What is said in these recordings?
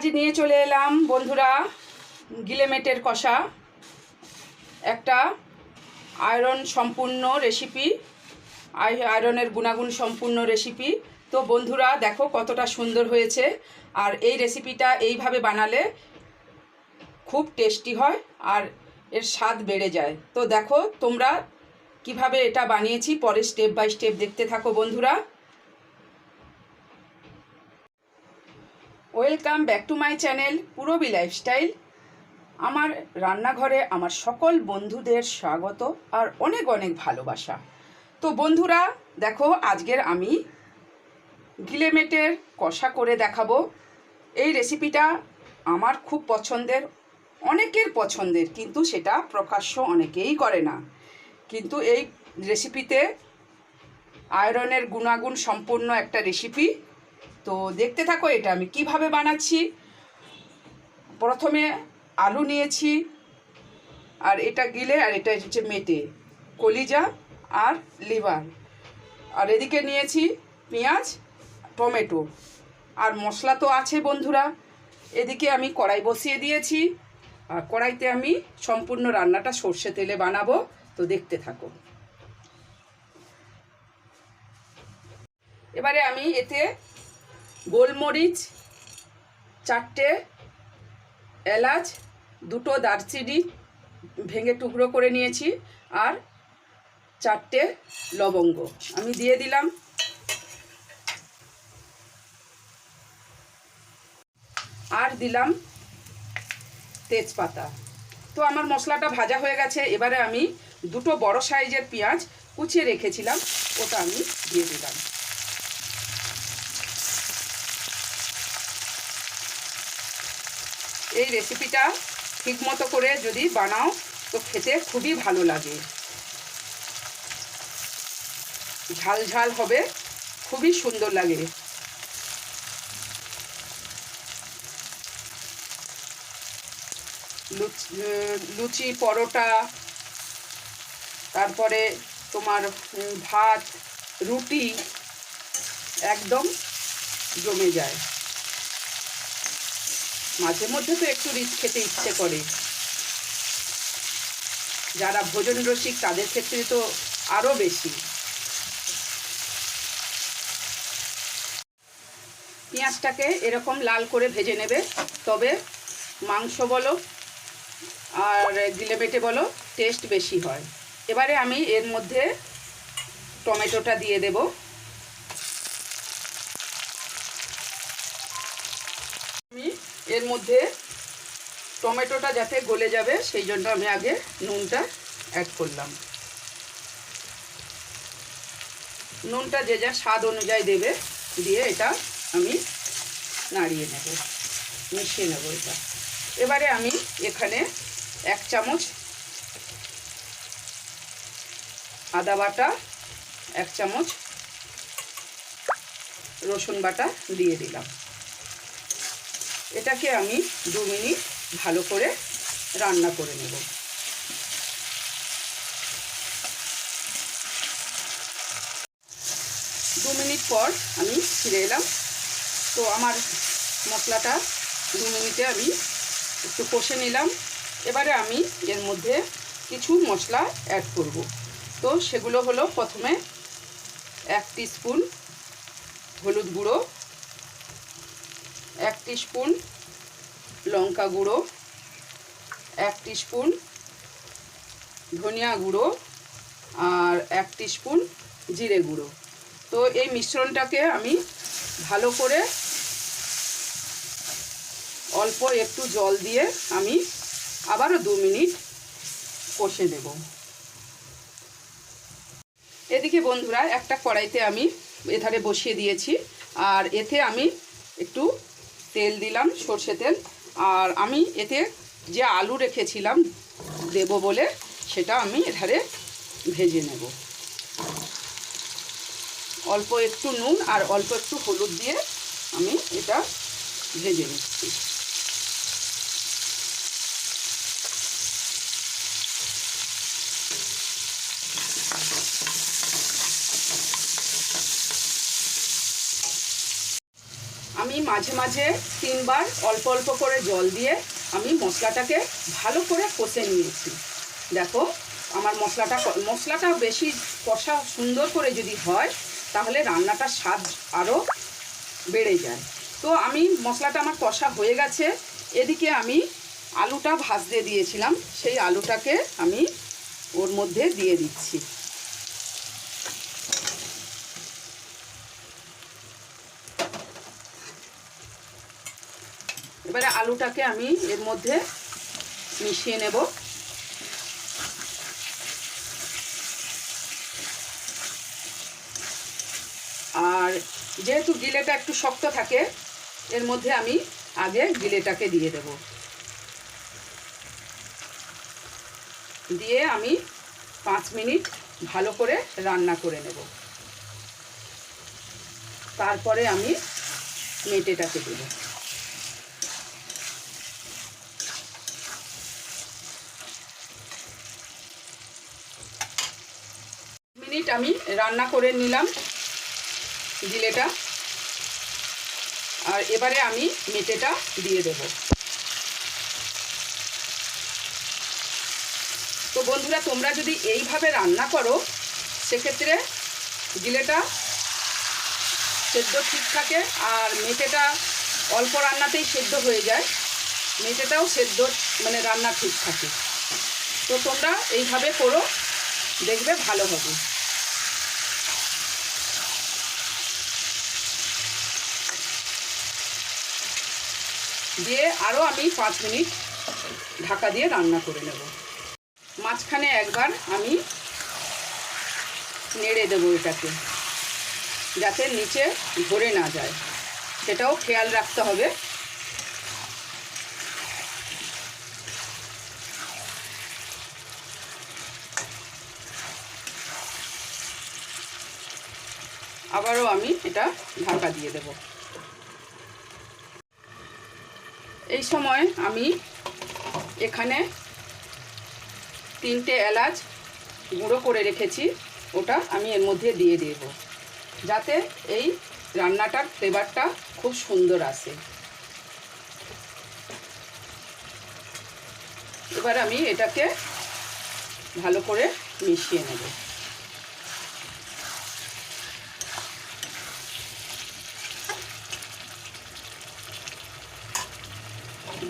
আজ নিয়ে চলে এলাম, বন্ধুরা। গিলেমেটের কষা। একটা আয়রন সম্পূর্ণ রেসিপি আয়- আয়রনের গুণাগুণ সম্পূর্ণ রেসিপি তো বন্ধুরা, দেখো কতটা সুন্দর হয়েছে। আর এই রেসিপিটা এইভাবে বানালে খুব টেস্টি হয় আর এর স্বাদ বেড়ে যায়। তো দেখো তোমরা কীভাবে এটা বানিয়েছি, পরে স্টেপ বাই স্টেপ দেখতে থাকো বন্ধুরা। Welcome back to my channel Purbi lifestyle. আমার রান্নাঘরে আমার সকল বন্ধুদের স্বাগত আর অনেক অনেক ভালোবাসা। তো বন্ধুরা, দেখো, আজকের আমি গিলেমেটের কষা করে দেখাবো। এই রেসিপিটা আমার খুব পছন্দের, অনেকের পছন্দের, কিন্তু সেটা প্রকাশ্য অনেকেই করে না। কিন্তু এই রেসিপিতে আয়রনের গুণাগুণ সম্পূর্ণ একটা রেসিপি তো দেখতে থাকো এটা আমি কীভাবে বানাচ্ছি। প্রথমে আলু নিয়েছি, আর এটা গিলে, আর এটা হচ্ছে মেটে, কলিজা আর লিভার। আর এদিকে নিয়েছি পেঁয়াজ, টমেটো। আর মশলা তো আছে বন্ধুরা, এদিকে আমি কড়াই বসিয়ে দিয়েছি, আর কড়াইতে আমি সম্পূর্ণ রান্নাটা সর্ষে তেলে বানাবো, তো দেখতে থাকো। এবারে আমি এতে গোলমরিচ, চারটে এলাচ, দুটো দারচিনি ভেঙে টুকরো করে নিয়েছি আর চারটে লবঙ্গ। আমি দিয়ে দিলাম। আর দিলাম তেজপাতা। তো আমার মশলাটা ভাজা হয়ে গেছে। এবারে আমি দুটো বড় সাইজের পেঁয়াজ কুচিয়ে রেখেছিলাম। ওটা আমি দিয়ে দিলাম। এই রেসিপিটা ঠিকমতো করে যদি বানাও, তো খেতে খুবই ভালো লাগে। ঝাল ঝাল হবে, খুবই সুন্দর লাগে। লুচি লুচি, পরোটা, তারপরে তোমার ভাত, রুটি, একদম জমে যায়। মাঝে মধ্যে তো একটু রিচ খেতে ইচ্ছে করে। যারা ভোজন রসিক, তাদের ক্ষেত্রে তো আরও বেশি। পেঁয়াজটাকে এরকম লাল করে ভেজে নেবে। তবে মাংস বলো আর গিলে গিলেবেটে বলো টেস্ট বেশি হয়। এবারে আমি এর মধ্যে টমেটোটা দিয়ে দেব আমি এর মধ্যে টমেটোটা যাতে গলে যাবে, সেই জন্য আমি আগে নুনটা অ্যাড করলাম। নুনটা যে যা স্বাদ অনুযায়ী দেবে, দিয়ে এটা আমি নাড়িয়ে নেব, মিশিয়ে নেব এটা। এবারে আমি এখানে এক চামচ আদা বাটা, এক চামচ রসুন বাটা দিয়ে দিলাম। এটাকে আমি দু মিনিট ভালো করে রান্না করে নেব। দু মিনিট পর আমি ফিরে এলাম। তো আমার মশলাটা দু মিনিটে আমি একটু কষে নিলাম। এবারে আমি এর মধ্যে কিছু মশলা অ্যাড করব। তো সেগুলো হলো প্রথমে এক স্পুন হলুদ গুঁড়ো এক স্পুন লঙ্কা গুঁড়ো, এক স্পুন ধনিয়া গুঁড়ো আর এক স্পুন জিরে গুঁড়ো। তো এই মিশ্রণটাকে আমি ভালো করে অল্প একটু জল দিয়ে আমি আবারও দু মিনিট কষে দেব এদিকে বন্ধুরা, একটা কড়াইতে আমি এধারে বসিয়ে দিয়েছি। আর এতে আমি একটু তেল দিলাম, সর্ষে তেল। আর আমি এতে যে আলু রেখেছিলাম দেব বলে, সেটা আমি এধারে ভেজে নেব। অল্প একটু নুন আর অল্প একটু হলুদ দিয়ে আমি এটা ভেজে নিচ্ছি। মাঝে মাঝে তিনবার অল্প অল্প করে জল দিয়ে আমি মশলাটাকে ভালো করে কষে নিয়েছি। দেখো, আমার মশলাটা মশলাটা বেশি কষা সুন্দর করে যদি হয়, তাহলে রান্নাটার স্বাদ আরও বেড়ে যায়। তো আমি মশলাটা আমার কষা হয়ে গেছে। এদিকে আমি আলুটা ভাজতে দিয়েছিলাম। সেই আলুটাকে আমি ওর মধ্যে দিয়ে দিচ্ছি। এবারে আলুটাকে আমি এর মধ্যে মিশিয়ে নেব। আর যেহেতু গিলেটা একটু শক্ত থাকে, এর মধ্যে আমি আগে গিলেটাকে দিয়ে দেব। দিয়ে আমি পাঁচ মিনিট ভালো করে রান্না করে নেব। তারপরে আমি মেটেটাকে দেবো মিনিট আমি রান্না করে নিলাম জিলেটা। আর এবারে আমি মেটেটা দিয়ে দেব। তো বন্ধুরা, তোমরা যদি এইভাবে রান্না করো, সেক্ষেত্রে জিলেটা সেদ্ধ ঠিক থাকে আর মেটেটা অল্প রান্নাতেই সেদ্ধ হয়ে যায়। মেটেটাও সেদ্ধ মানে রান্না ঠিক থাকে। তো তোমরা এইভাবে করো, দেখবে ভালো হবে। দিয়ে আরও আমি পাঁচ মিনিট ঢাকা দিয়ে রান্না করে নেব। মাঝখানে একবার আমি নেড়ে দেবো এটাকে, যাতে নিচে ধরে না যায়। সেটাও খেয়াল রাখতে হবে। আবারও আমি এটা ঢাকা দিয়ে দেব। এই সময় আমি এখানে তিনটে এলাচ গুঁড়ো করে রেখেছি, ওটা আমি এর মধ্যে দিয়ে দেব, যাতে এই রান্নাটার ফ্লেভারটা খুব সুন্দর আসে। এবার আমি এটাকে ভালো করে মিশিয়ে নেব।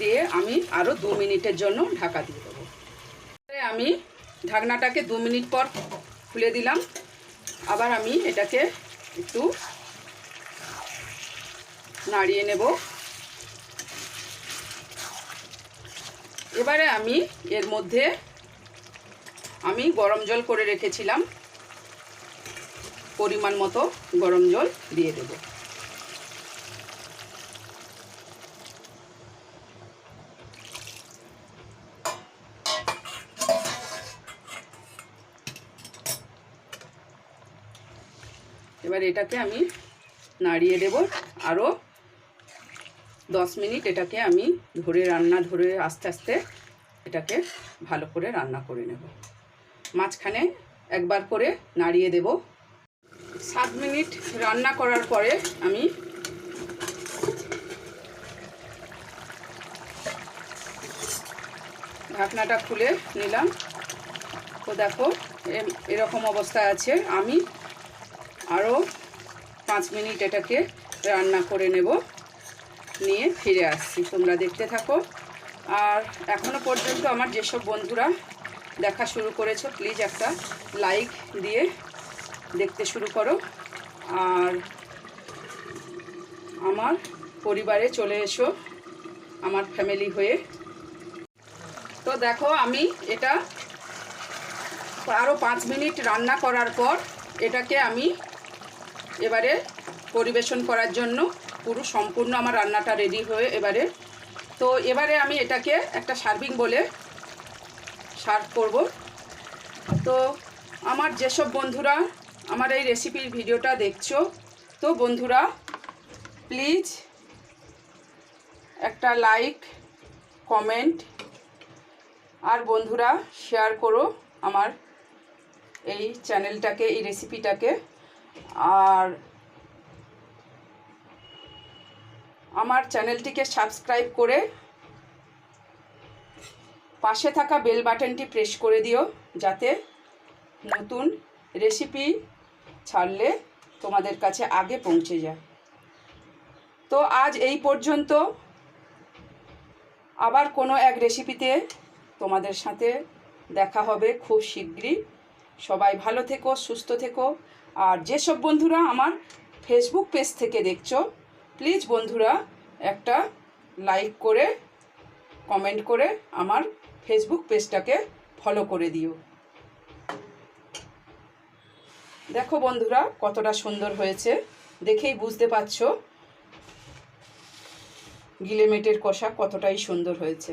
দিয়ে আমি আরও দু মিনিটের জন্য ঢাকা দিয়ে দেবো। আমি ঢাকনাটাকে দু মিনিট পর খুলে দিলাম। আবার আমি এটাকে একটু নাড়িয়ে নেব। এবারে আমি এর মধ্যে আমি গরম জল করে রেখেছিলাম। পরিমাণ মতো গরম জল দিয়ে দেবো। এবার এটাকে আমি নাড়িয়ে দেব। আরও দশ মিনিট এটাকে আমি ধরে রান্না, ধরে আস্তে আস্তে এটাকে ভালো করে রান্না করে নেব। মাঝখানে একবার করে নাড়িয়ে দেব। সাত মিনিট রান্না করার পরে আমি ঢাকনাটা খুলে নিলাম। তো দেখো এরকম অবস্থা আছে। আমি আরও পাঁচ মিনিট এটাকে রান্না করে নেব। নিয়ে ফিরে আসছি, তোমরা দেখতে থাকো। আর এখনও পর্যন্ত আমার যেসব বন্ধুরা দেখা শুরু করেছ, প্লিজ একটা লাইক দিয়ে দেখতে শুরু করো। আর আমার পরিবারে চলে এসো, আমার ফ্যামিলি হয়ে। তো দেখো, আমি এটা আরও পাঁচ মিনিট রান্না করার পর এটাকে আমি এবারে পরিবেশন করার জন্য পুরো সম্পূর্ণ আমার রান্নাটা রেডি হয়ে এবারে। তো এবারে আমি এটাকে একটা সার্ভিং বলে সার্ভ করব। তো আমার যেসব বন্ধুরা আমার এই রেসিপির ভিডিওটা দেখছ, তো বন্ধুরা প্লিজ একটা লাইক কমেন্ট আর বন্ধুরা শেয়ার করো আমার এই চ্যানেলটাকে এই রেসিপিটাকে আর আমার চ্যানেলটিকে সাবস্ক্রাইব করে পাশে থাকা বেল বাটনটি প্রেস করে দিও, যাতে নতুন রেসিপি ছাড়লে তোমাদের কাছে আগে পৌঁছে যায়। তো আজ এই পর্যন্ত। আবার কোনো এক রেসিপিতে তোমাদের সাথে দেখা হবে খুব শীঘ্রই। সবাই ভালো থেকো, সুস্থ থেকো। আর যেসব বন্ধুরা আমার ফেসবুক পেজ থেকে দেখছ প্লিজ বন্ধুরা একটা লাইক করে কমেন্ট করে আমার ফেসবুক পেজটাকে ফলো করে দিও। দেখো বন্ধুরা কতটা সুন্দর হয়েছে, দেখেই বুঝতে পারছ গিলেমেটের কষা কতটাই সুন্দর হয়েছে।